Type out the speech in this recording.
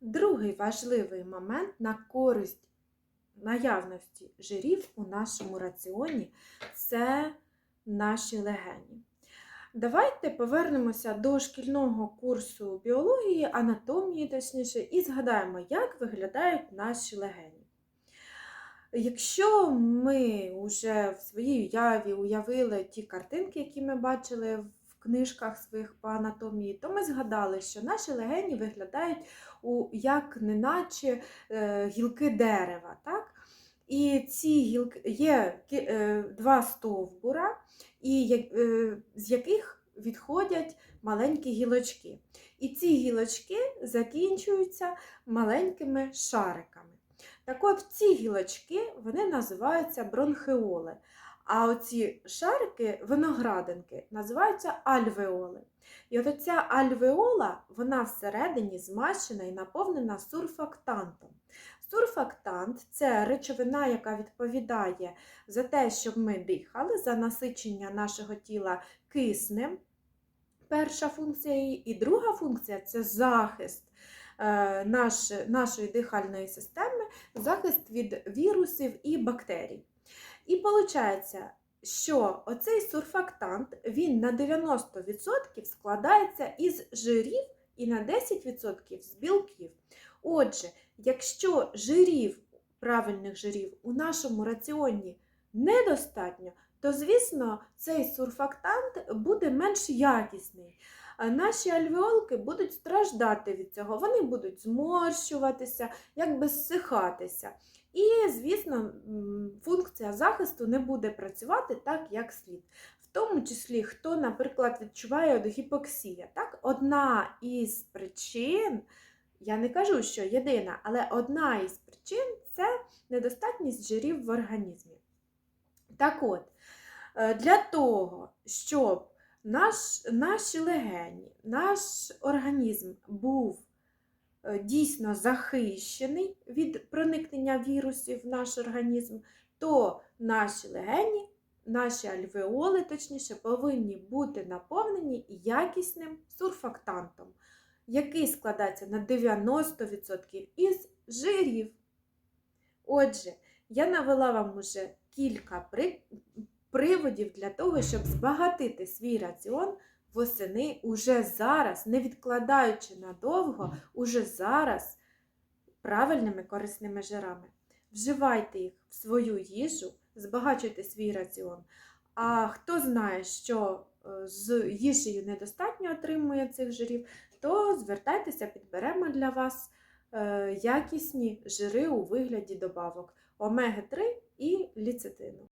Другий важливий момент на користь наявності жирів у нашому раціоні це наші легені. Давайте повернемося до шкільного курсу біології, анатомії, точніше, і згадаємо, як виглядають наші легені. Якщо ми вже в своїй уяві уявили ті картинки, які ми бачили в книжках своїх по анатомії, то ми згадали, що наші легені виглядають у, як неначе е, гілки дерева. Так? І ці гілки є е, два стовбура, і, е, з яких відходять маленькі гілочки. І ці гілочки закінчуються маленькими шариками. Так от ці гілочки вони називаються бронхеоли. А оці шарики, виноградинки, називаються альвеоли. І от оця альвеола, вона всередині змащена і наповнена сурфактантом. Сурфактант це речовина, яка відповідає за те, щоб ми дихали, за насичення нашого тіла киснем. Перша функція її. І друга функція це захист е, наш, нашої дихальної системи, захист від вірусів і бактерій. І виходить, що оцей сурфактант він на 90% складається із жирів і на 10% з білків. Отже, якщо жирів, правильних жирів у нашому раціоні недостатньо, то, звісно, цей сурфактант буде менш якісний. Наші альвеолки будуть страждати від цього, вони будуть зморщуватися, якби зсихатися. І, звісно, функція захисту не буде працювати так, як слід. В тому числі, хто, наприклад, відчуває гіпоксія. Так? Одна із причин, я не кажу, що єдина, але одна із причин це недостатність жирів в організмі. Так от, е, для того, щоб наш, наші легені, наш організм був е, дійсно захищений від проникнення вірусів в наш організм, то наші легені, наші альвеоли, точніше, повинні бути наповнені якісним сурфактантом, який складається на 90% із жирів. Отже, я навела вам уже кілька при- приводів для того, щоб збагатити свій раціон восени уже зараз, не відкладаючи надовго, уже зараз правильними корисними жирами. Вживайте їх в свою їжу, збагачуйте свій раціон. А хто знає, що е, з їжею недостатньо отримує цих жирів, то звертайтеся, підберемо для вас е, якісні жири у вигляді добавок омеги-3 і ліцетину.